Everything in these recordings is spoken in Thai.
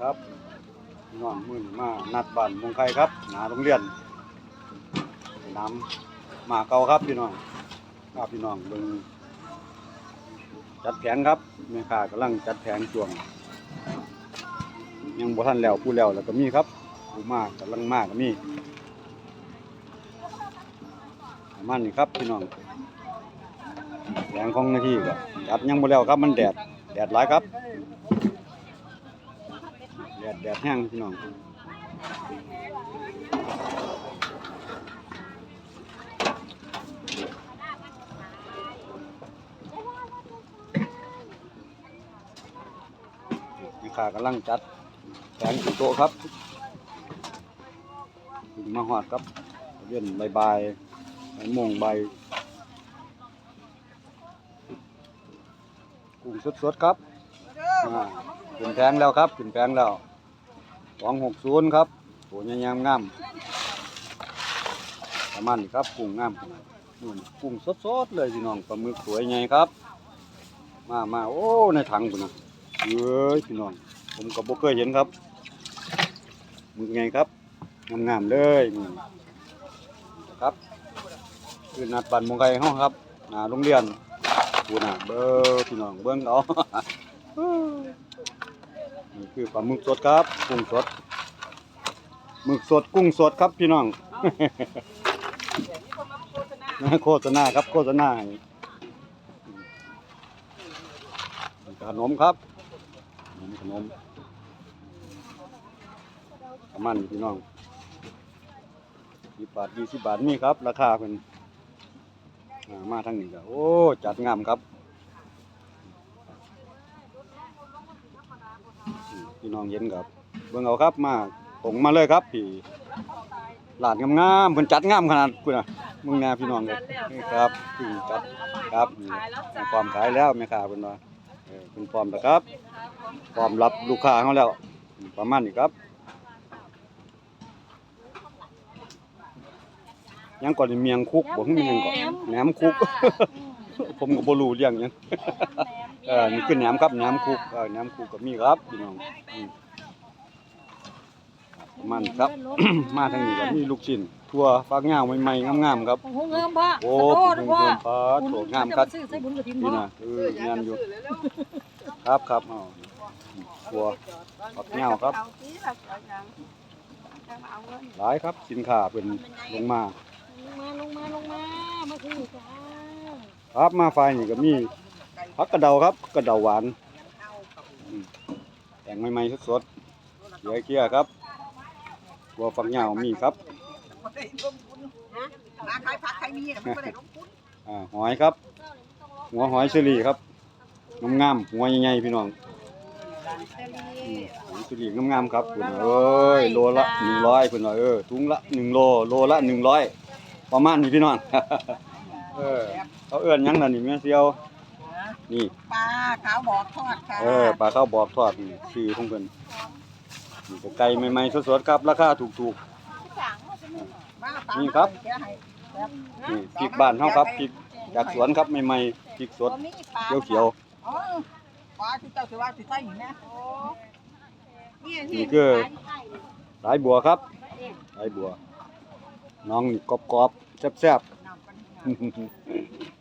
ครับพี่น้องมื้อนี้มานัดบ้านมงไข่ครับหนาโรงเรียนน้ำมาเก่าครับพี่น้องครับพี่น้องเบิ่งจัดแผงครับแม่ค้ากำลังจัดแผงช่วง ยังบ่ทันแล้วผู้แล้วแล้วก็มีครับผู้มากกำลังมากก็มีประมาณนี้ครับพี่น้องแผงของหน้าที่ก็จัดยังบ่แล้วครับมันแดดแดดหลายครับ ดดแดดแห้งพี่น้องนี่ขากำลังจัดแผงโต๊ะครับถึงมาหอดครับเย็นใบายบใบมงใบกุ้งสดๆครับขึ้นแพงแล้วครับขึ้นแพงแล้ว องหกศูนย์ครับตัวใหญ่ๆงามประมาณนี้ครับกุ้งงามขนาดนี้กุ้งสดๆเลยพี่น้องปลาหมึกสวยใหญ่ครับ มามาโอ้ในถังพุ่นะเอ้ยพี่น้องผมก็บ่เคยเห็นครับมึกไงครับงามๆเลยนี่ครับคือนัดบันมงไก่เฮาครับหนาโรงเรียนพูน่ะเบ้อพี่น้องเบิ่งเอา นี่คือปลาหมึกสดครับ กุ้งสดหมึกสดกุ้งสดครับพี่น้อง โฆษณาครับโฆษณาขนมครับขนมขนมประมาณนี้พี่น้องสิบบาทยี่สิบบาทนี่ครับ ราคาเป็นมาทางนี้ก็โอ้ จัดงามครับอืม พี่น้องเย็นครับเบิ่งเอาครับมาตรงมาเลยครับพี่หลานงามๆเพิ่นจัดงามขนาดพุ่นน่ะมึงแน่พี่น้องเลยนี่ครับพี่จัดครับนี่มีความขายแล้วแม่ค้าเพิ่นว่าเออเพิ่นพร้อมแล้วครับพร้อมรับลูกค้าเขาแล้ว ประมาณนี้ครับยังก่อนนี่เมียงคุกบ่คือเมียงก่อนแหนมคุก ผมก็บ่รู้เรื่องหยัง เออนี่คือแหนมครับแหนมคุกเออแหนมคุกก็มีครับพี่น้องอืมมันครับ มาทางนี้ก็มีลูกชิ้นทั่วฟักยาวใหม่ๆงามๆครับ โอ้โหเงิมพ่อโอ้ขอโทษเพิ่นพ่อเพิ่นฟ้าโถงามครับซื้อใส่บุญกระถิ่นนี่พ่อนะเออแม่นอยู่ครับครับอ๋อทั่วฟักยาวครับ หลายครับสินค้าเพิ่นลงมา ลงมาลงมาลงมา มาซื้อจ้า ครับมาไฟนี่ก็มี ผักกระเดาครับกระเดาหวานอืมแต่งใหม่ๆสดๆเหลือเคี้ยครับบัวฝักยาวมีครับมาขายผักขายมีแต่มันไม่ได้ลงทุนอ่าหอยครับ หัวหอยเชอรี่ครับงามๆหัวใหญ่ๆพี่น้องอืมหอยเชอรี่งามๆครับคุณน่ะเอ้ยโลละ100เพิ่นว่าเออถุงละ1โลโลละ100ประมาณนี้พี่น้องเออเขาเอื้อนหยังล่ะนี่แม่เสียว นี่ปลาขาวบอกทอดค่ะเออปลาข้าวบอกทอดนี่ชื่อของเพิ่นนี่ก็ไก่ใหม่ๆสดๆครับราคาถูก มาปลานี่ครับแกะให้แบบๆนี่พริกบ้านเฮาครับพริกจากสวนครับใหม่ๆพริกสดบ่มีปลาเขียวอ๋อปลาที่เจ้าสิว่าสิใส่หินนะนี่ๆนี่คือสายบัวครับสายบัว น้องนี่กรอบๆแซ่บน้ำกันๆม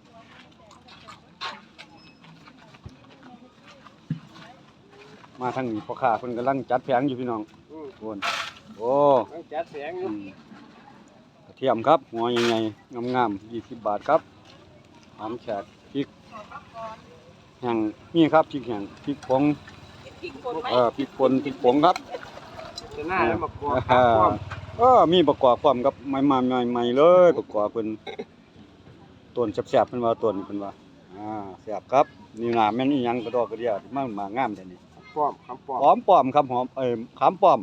าทางนี้พ่อค้าเพิ่นกำลังจัดแผงอยู่พี่น้องโอนโอ้จัดแสงอืมกระเทียมครับ หัวใหญ่ๆงามๆ20บาทครับหอมแขกพริกแห้งนี่ครับพริกแห้งพริกผงพริกป่นไหมเออพริกป่นพริกผงครับ จะหน้าแล้วมากรอกเออเออมีประกอบพร้อมกับใหม่ๆใหม่ๆเลยประกอบเพิ่นต้นแซ่บๆเพิ่นว่าต้นเพิ่นว่าอ่าแซ่บครับนี่น่ะแม่นอีหยังกระดอกกระเดียมันมางามแท้นี่ ป้อมคำป้อมหอมป้อมครับหอมเอ้ยขามป้อม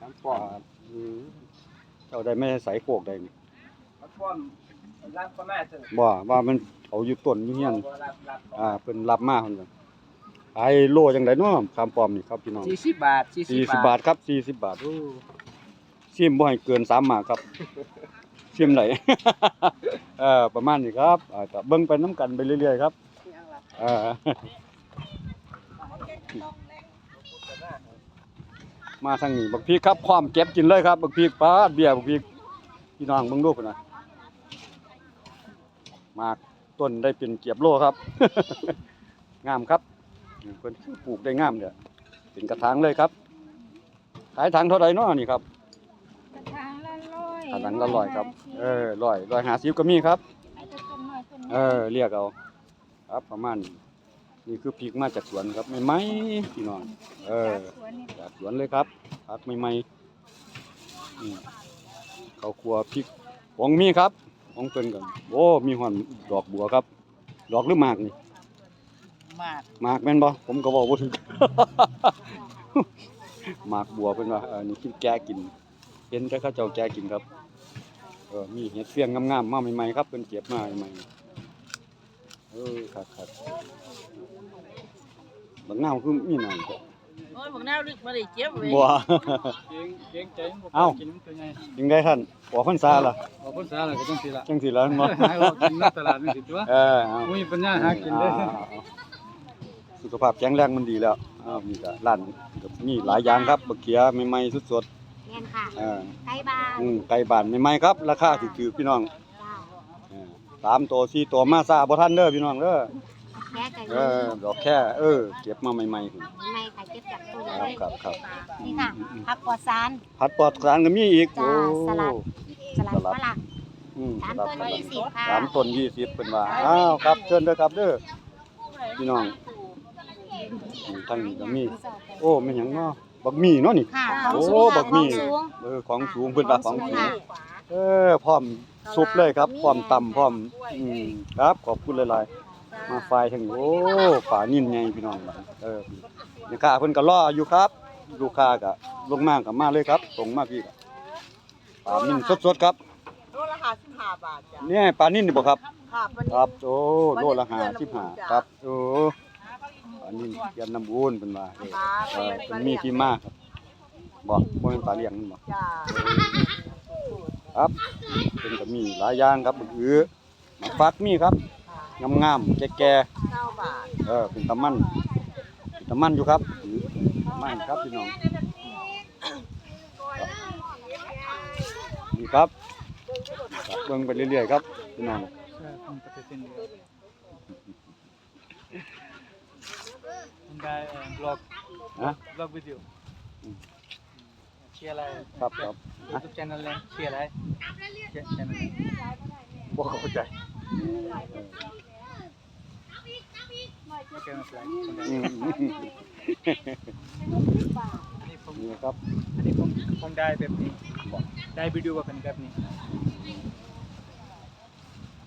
คำป้อมอ่าอืมเจ้าได้ไม่ใส่โคกได้นี่คำป้อมรับก็แม่ถึงบ่ว่ามันเอาอยู่ต้นอยู่เฮียนรับรับอ่าเพิ่นรับมาเพิ่นว่าขายโลจังได๋เนาะขามป้อมนี่ครับพี่น้องสี่สิบบาทสี่สิบ40บาทครับ40บาทโอ้ซิมบ่ให้เกิน3หมากครับซิมไหล เออประมาณนี้ครับอ่าก็เบิ่งไปนํกันไปเรื่อยๆครับเออ มาทางนี้บักพริกครับพร้อมเก็บกินเลยครับบักพริกปลาดเบียร์บักพริกพี่น้องเบิ่งดูพุ่นน่ะมากต้นได้เป็นเกียบโลครับ งามครับเพิ่นปลูกได้งามเด้อเป็นกระถางเลยครับขายถังเท่าใดเนาะนี่ครับกระถางละร้อยกระถางละร้อยครับ เออร้อยร้อยห้าสิบก็มีครับไอ้ต้นน้อยต้นเออเรียกเอา ครับประมาณ นี้นี่คือพริกมาจากสวนครับใหม่ๆพี่น้องเออจากสวนนี่จากสวนเลยครับผักใหม่ๆอืมข้าวคั่วพริกหวงมีครับหวงเพิ่นกันโอ้มีหอนดอกบัวครับ ดอกหรือหมากนี่มากหมากแม่นบ่ผมก็บอกบ่ถึงหมากบัวเพิ่นว่าเออนี่กินแกะกินเห็นแต่เขาเจ้าแกะกินครับเออมีเห็ดเฟียงงามๆมาใหม่ๆครับเพิ่นเก็บมาใหม่ๆเออครับๆบางนาวคือมีหน่อยก็โอ้ยบอกแนวลึกมาได้เจ็บเว้ยบัว เก่งเก่งใจมันบ่เอ้า กินมันตัวใหญ่ยังได้ท่านออกพรรษาล่ะออกพรรษาแล้วก็ต้องสิละจังสิล่ะแม่นบ่หาเอากินในตลาดนี่สิตัวเออเอาบ่มีปัญญาหากินเด้อเอาเอาสุขภาพแข็งแรงมันดีแล้วอ้าวมีก็ร้านก็มีหลายอย่างครับบักเขียใหม่ๆสดเงี้ยค่ะๆเออไก่บ้านอืมไก่บ้านใหม่ๆครับ ราคาถูกๆพี่น้องจ้าเออสามตัวสี่ตัวมาซาบ่ทันเด้อพี่น้องเด้อแค่ไก่เออดอกแค่เออ เก็บมาใหม่ๆพุ่นไม่ค่ะเก็บจากตู้คเลรับยครับครับ นี่ค่ะผักปลอดสาร ผัดปลอดสารก็มีอีกจ้าโอ้สลัด สลัดสลัดฝรั่ง อืมสามครับต้นยี่สิบค่ะ สามต้นยี่สิบเป็นว่าอ้าวครับเชิญเด้อครับเด้อพี่น้องอืมทั้งนี้ก็มี โอ้แม่นหยังเนาะบักหมี่เนาะนี่ ค่ะโอ้ของสูงบักหมี่ของสูง เออของสูงเพิ่นว่าของสูงค่ะเออพร้อมซุปเลยครับพร้อมตำพร้อมอืมครับขอบคุณหลายๆ มาไฟทั้งนี้โอ้ฝานิ่นใหญ่พี่น้องบัดนี้เออนี่ค่ะเพิ่นก็รออยู่ครับ ลูกค้าก็ลงมาก็มาเลยครับส่งมาพี่ก็ปลานิ่นสดๆครับโลละห้าสิบห้าบาทจ้ะเนี่ยปลานิ่นนี่บ่ครับค่ะวันคนี้รับโอ้โลละวันนี้เพื่อนน้ำบุญ55จ้ะครับโอ้อันนี้เกียนน้ำบุญเพิ่นว่าเออค่ะเออเพิ่นมีที่มาครับบ่บ่แม่นปลาเลี้ยงนี่บ่จ้าครับเป็นก็มีหลายอย่างครับบักอือหมากฟักมีครับ งามๆแก่เก้าบาทๆเออเป็นตะมันเป็นตะมันอยู่ครับอือมันครับพี่น้องนี่ครับครับเบิ่งไปเรื่อยๆครับพี่น้องคุณปฏิทินคุณได้บล็อกนะบล็อกวิดีโอเชียร์อะไรครับครับยูทูบช anel เลยเชียร์อะไรเชียร์ channel บ่เข้าใจ เชียร์อะไรคุณได้อืมอันนี้ผมนี่ครับ อันนี้ผมผมได้แบบนี้ ได้วิดีโอเป็นแบบนี้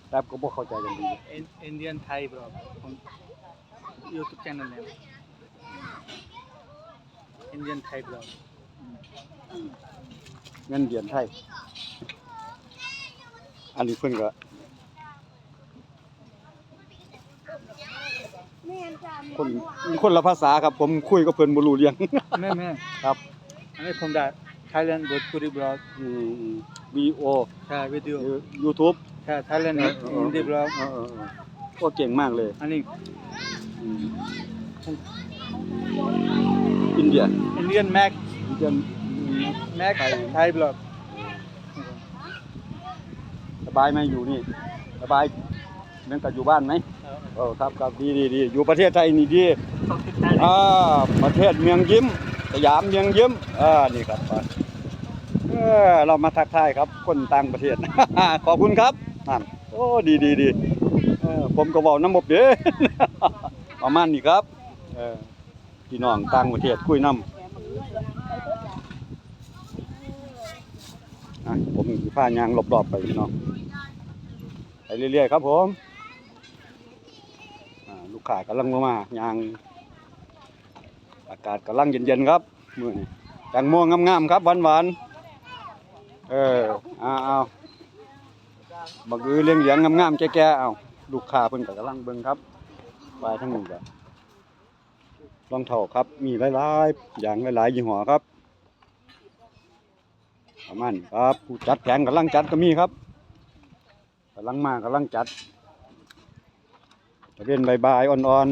แต่ก็บ่เข้าใจกันดีอินเดียนไทยบล็อผมยูทูบช anel เนี่ยอินเดียนไทยบล็อเงินเดือนไทย อันนี้เพิ่นก็ คนคนละภาษาครับ ผมคุยกับเพิ่นบ่รู้เรื่อง แม่แม่ครับ อันนี้ผมได้ Thailand Bhojpuri blog อืม VO ใช่วิดีโอ YouTube ใช่ Thailand เออ Hindi blog เออเออเออโอ้เก่งมากเลยอันนี้อืมอินเดีย Indian Mac อินเดีย Mac Thai blog สบายไหมอยู่นี่ สบายเหมือนกับอยู่บ้านไหม เออครับครับดีดีดีอยู่ประเทศไทยนี่ดีอ่าประเทศเมืองยิ้มสยามเมืองยิ้มอ่านี่ครับเออเรามาทักทายครับ คนต่างประเทศ ขอบคุณครับนั่นโอ้ดีดีดีเออผมก็เว้าน้ำบบเด้ ประมาณนี้ครับเออพี่น้องต่างประเทศคุยน้ำอะผมสิพายางรอบๆไปพี่น้องไปเรื่อยๆครับผมอ่าลู กค้ากำลังลงมายาง อากาศกำลังเย็นๆครับมื้อนี้แตงโมงงามๆครับหวานๆเออเอาเอาบักอือเลี้ยงๆงงามๆแก่ๆเอาลูกค้าเพิ่นก็กำลังเบิ่งครับปลายทั้งนี้ก็รองเท้าครับ มีหลายๆอย่างหลายๆยี่ห้อครับประมาณนี้ครับผู้จัดแผงกำลังจัดก็มีครับกำลังมากำลังจัด เวนบายๆอ่อน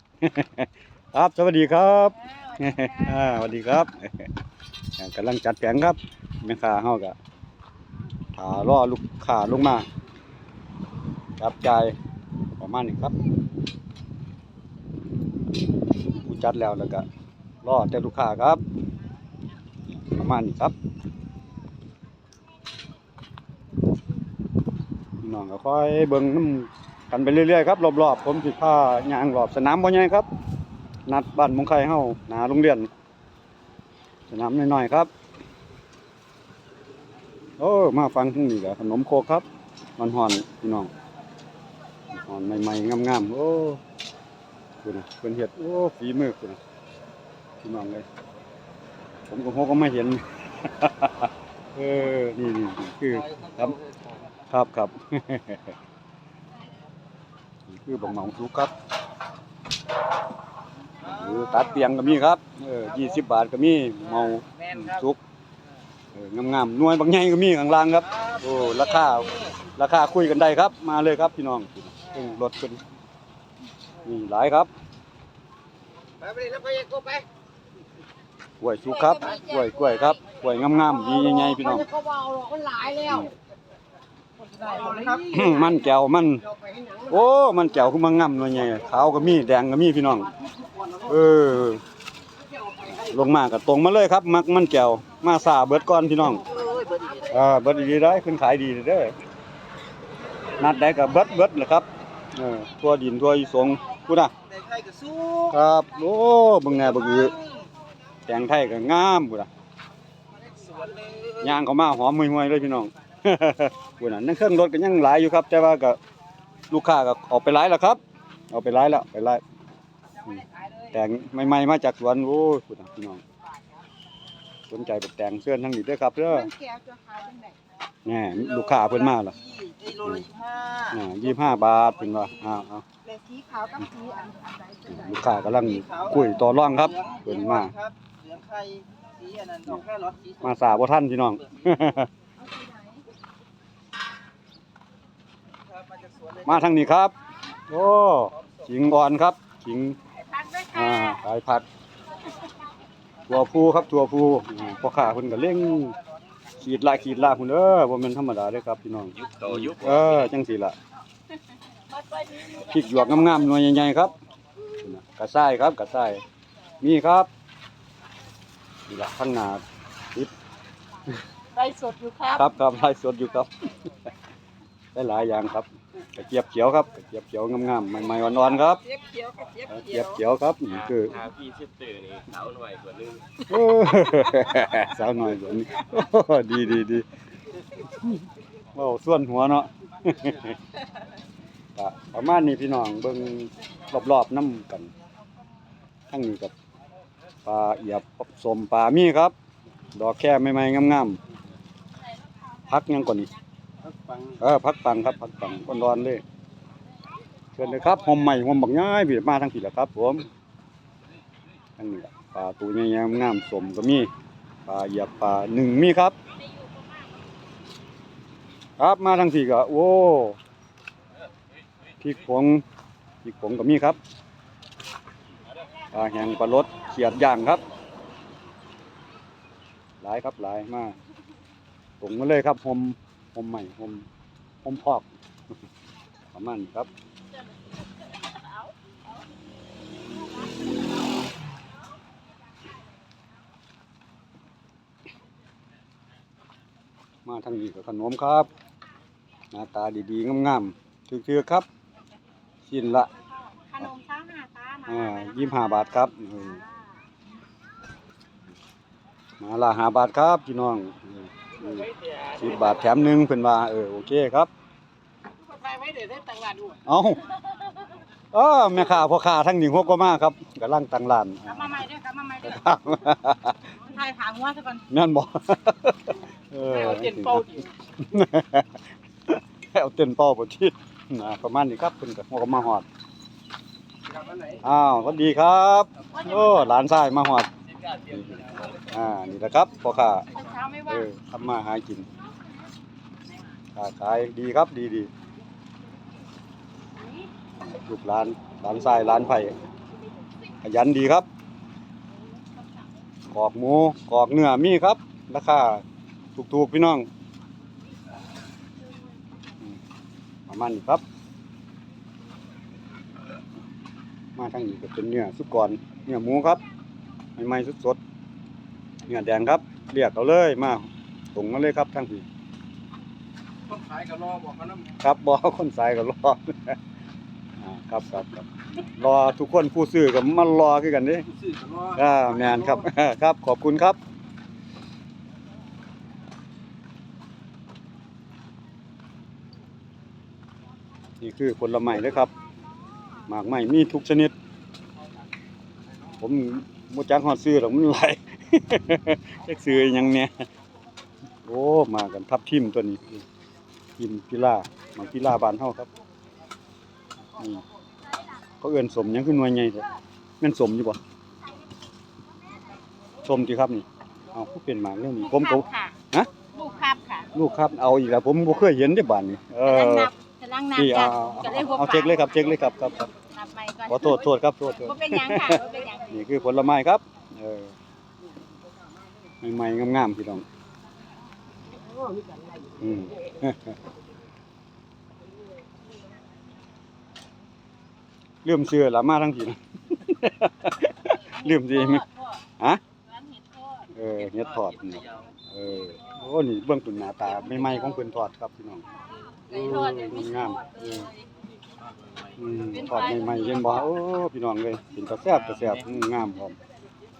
ๆ ครับ สวัสดีครับอ่าสวัสดีครับอ่ากำลังจัดแผงครับแม่ค้าเฮาก็ถารอลูกค้าลงมา จับจ่ายประมาณนี้ครับผู้จัดแล้วแล้วก็รอแต่ลูกค้าครับ ประมาณนี้ครับพี่น้องก็ค่อยเบิ่งน้ำ กันไปเรื่อยๆครับรอบๆผมสิพาย่างรอบสนามบ่ใหญ่ครับ นัดบ้านมงไข่เฮาหนาโรงเรียน สนามน้อยๆครับ โอ้มาฟังทั้งนี้แหละขนมโคครับมันหอนพี่น้องหอนใหม่ๆงามๆโอ้คุณนะเป็นเห็ดโอ้ฝีมือคุณนะพี่น้องเลยผมก็โหก็ไม่เห็น เออนี่นี่คือครับครับครับ คือบังเหมาสุกครับหรือตัดเตียงก็มีครับเออยี่สิบบาทก็มีเมาแม่นครับสุกเอองามๆหน่วยบางใหญ่ก็มีข้างล่างครับโอ้ราคาราคาคุยกันได้ครับ มาเลยครับพี่น้องเพิ่งรถเป็นนี่หลายครับไปไปแล้วไปก็ไปกล้วยสุกครับกล้วยกล้วยครับกล้วยงามๆดีใหญ่ๆพี่น้อง เขาเบาหรอกมันหลายแล้วได้เลยครับ มันแก้วมัน โอ้ มันแก้วคือมันงามหน่วยใหญ่ขาวก็มีแดงก็มีพี่น้อง เออ ลงมาก็ตรงมาเลยครับ มักมันแก้วมาสาเบิดก่อนพี่น้องเอ้ยเบิดอีกอ่าเบิดดีได้ขึ้นขายดีเด้อนัดได้กับเบิดเบิดแหละครับเออทั่วดินทั่วอีสงพูดน่ะครับ โอ้บิ่งแหน่บิ่งอือแตงไทยก็งามพูดน่ะยางเขามาหอมห่วยๆเลยพี่น้อง พูดน่ะนั่นเครื่องรถก็ยังหลายอยู่ครับ แต่ว่าก็ลูกค้าก็ออกไปหลายแล้วครับ เอาไปหลายแล้วไปหลายอืมแตงใหม่ๆมาจากสวนโอ้ยพูดน่ะพี่น้องสนใจบักแตงเสื้อนทั้งนี้เด้อครับเด้อมันแก้วจะขายจังได๋แหน่ลูกค้าเพิ่นมาล่ะไอ้โลละสิบห้าอ่ายี่ห้าบาทเป็นว่าอ้าวเอาแต่สีขาวกับสีอันอันใดจังได๋ลูกค้ากำลังคุยต่อรองครับเพิ่นมาครับเหลืองไข่สีอันนั้นดอกแค่รถสีมาสาบ่ทันพี่น้อง ครับ มาจากสวนเลยมาทางนี้ครับ โอ้ขิงอ่อนครับขิงพักด้วยอ่าค่ะขายผักถั่วพูครับถั่วพูอ่าพ่อค้าเพิ่นก็เร่งขีดละขีดละพุ่นเด้อบ่แม่นธรรมดาเด้อครับพี่น้องยุคโตยุคเออจังซี่ล่ะพริกหยวกงามๆหน่วยใหญ่ๆครับกระซ้ายครับกระซ้ายมีครับนี่ล่ะข้างหน้าได้สดอยู่ครับ ครับครับไล่สดอยู่ครับได้หลายอย่างครับ กระเจี๊ยบเขียวครับกระเจี๊ยบเขียวงามๆใหม่ๆอ่อนๆครับเจี๊ยบเขียวกับเจี๊ยบกระเขีเจี๊ยยวบเขียวครับนี่คือหาพี่ชิดตื่นนี่สาวหน่อยกว่านึงโอ้สาวหน่อยแบบนี้โอ้ดีดีดีเว้าส่วนหัวเนาะก็ประมาณนี้พี่น้องเบิ่งรอบๆน้ำกันทั้งนี้กับปลาเอียบสมปลามีครับ ดอกแค่ใหม่ๆงามๆพักยังก่อนนี่ เออพักปังครับพักปังคนร้อนเลยเชิญเลยครับหอมใหม่หอมบักง่ายพี่มาทางพี่แหละครับผมทั้งนี้ปลาตัวใหญ่ๆงามสมก็มีปลาเหยียบปลาหนึ่งมีครับ ครับมาทางพี่ก็โอ้พริกผงพริกผงก็มีครับปลาแห้งปลารสเขียดย่างครับ หลายครับหลายมากตรงมาเลยครับหอม ผมใหม่ผมผมพอกประมาณนี้ครับมาทางนี้กับขนมครับ หน้าตาดีๆงามๆถือๆครับชิ้นละขนมช้างหน้าตามาอ่ายี่ห้าบาทครับเออมาละห้าบาทครับพี่น้อง สิบบาทแถมหนึ่งเป็นว่าเออโอเคครับไปไว้เดี๋ยวได้ตังค์หลานด้วยเอาเออแม่ค้าพ่อค้าทั้งนี้หัวก็มาครับกำลังตั้งร้านกลับมาใหม่ด้วยกลับมาใหม่ด้วยครับถ่ายขางัวซะก่อนแม่นบ่เออเอาเตียนเป้าดิเอาเต้นเป้าบ่ที่นะประมาณนี้ครับเพิ่นก็หัวก็มาฮอดกลับมาไหนอ้าวสวัสดีครับโอ้หลานชายมาฮอดอ่านี่แหละครับพ่อค้าเช้า ไม่เอว่างอทำมาหากินค้าขายดีครับดีดีลูกหลานหลานชายหลานไผ่ขยันดีครับกอกหมูกอกเนื้อมีครับ ราคาถูกๆพี่น้องอืมประมาณนี้ครับ มาทางนี้ก็เป็นเนื้อสุกรเนื้อหมูครับใหม่ๆสดๆเนื้อแดงครับ เรียกเอาเลยมาตรงมาเลยครับทางพี่คนขายก็รอบอกเขานำครับบอคนสายก็รออ่าครับครับครับรอทุกคนผู้ซื้อก็มารอคือกันเด้ผู้ซื้อก็รออ่าแมนครับ ครับขอบคุณครับ นี่คือผลไม้เด้อครับ หมากไม้มีทุกชนิด ผมบ่จักฮอดซื้อหรอกมันหลาย จักซื้อยังเนี่ยโอ้มากันทับทิมตัวนี้ทิมพิล่ามากพิล่าบานเฮาครับนี่เขาเอื้อนสมยังคือหน่วยใหญ่แท้แม่นสมอยู่บ่สมติครับนี่เอาผู้เป็นหมากเรื่องนี้ผมก็ค่ะฮะลูกครับค่ะลูกครับเอาอีกแล้วผมบ่เคยเห็นเด้บ้านนี้เออกำลังนับที่กำลัเอางนับกันก็เลยบ่เอาเช็คเลยครับเช็คเลยครับครับครับนับใหม่ก่อนขอโทษโทษครับโทษโทษเป็นยังค่ะเป็นยังนี่คือผลไม้ครับเออ ใหม่ๆงามๆพี่น้องอืมลืมเชื่อละมาทั้งทีนะลืมสิไหมฮะเออเฮ็ดทอดนี่เออโอ้นี่เบื้องตุนหน้าตาใหม่ๆของเพิ่นทอดครับพี่น้องไก่ทอดเนี่ยมีงามทอดเลยอืมทอดใหม่ๆเย็นบ่โอ้พี่น้องเลยเป็นตาแซ่บตาแซ่บอืมงามพร้อม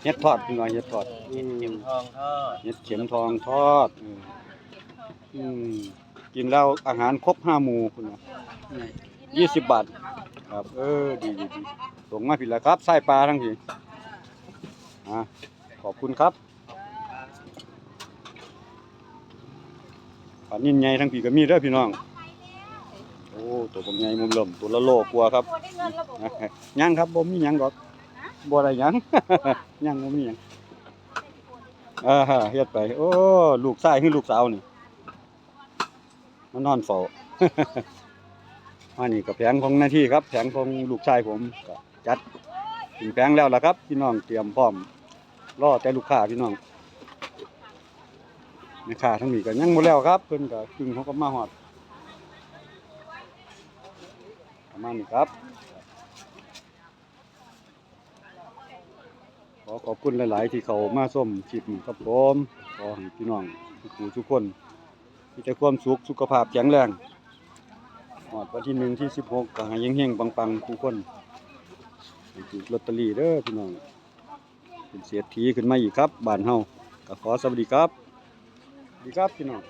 เฮ็ดทอดพี่น้องเฮ็ดทอดอืมเข็มทองทอดเห็ดเข็มทองทอดเอออืมกินแล้วอาหารครบห้าหมู่คุณนะยี่สิบบาท ครับ เออ ดีดีดีส่งมาผิดแล้วครับไส้ปลาทั้งทีอะขอบคุณครับปลานิ่นใหญ่ทั้งปีก็มีเด้อพี่น้อง โอ้ ตัวผมใหญ่มุมลมตัวละโลกลัวาครับบ่ได้เงินแล้วบ่ยังครับบ่มีหยังดอก บ่ได้หยัง ยังบ่มีหยังอ่าฮะเฮ็ดไป โอ้ ลูกชายคือลูกสาวนี่มานอนเฝ้า อันนี้ก็แผงของหน้าที่ครับ แผงของลูกชายผมก็จัดถึงแผงแล้วล่ะครับ พี่น้องเตรียมพร้อมรอแต่ลูกค้าพี่น้องแม่ค้าทั้งนี้ก็ยังบ่แล้วครับ เพิ่นก็ครึ่งเขาก็มาฮอดประมาณนี้ครับ อขอบคุณหลาย ๆ ที่เขามาส้มคลิปนี้ครับผมขอให้พี่น้องทุกผู้ทุกคนมีแต่ความสุขสุขภาพแข็งแรงหอดวันที่หนึ่งที่สิบหกก็ให้เฮงๆปังๆทุกคนถูกลอตเตอรี่เด้อพี่น้องเป็นเศรษฐีขึ้นมาอีกครับบ้านเฮาก็ขอสวัสดีครับ ดีครับพี่น้อง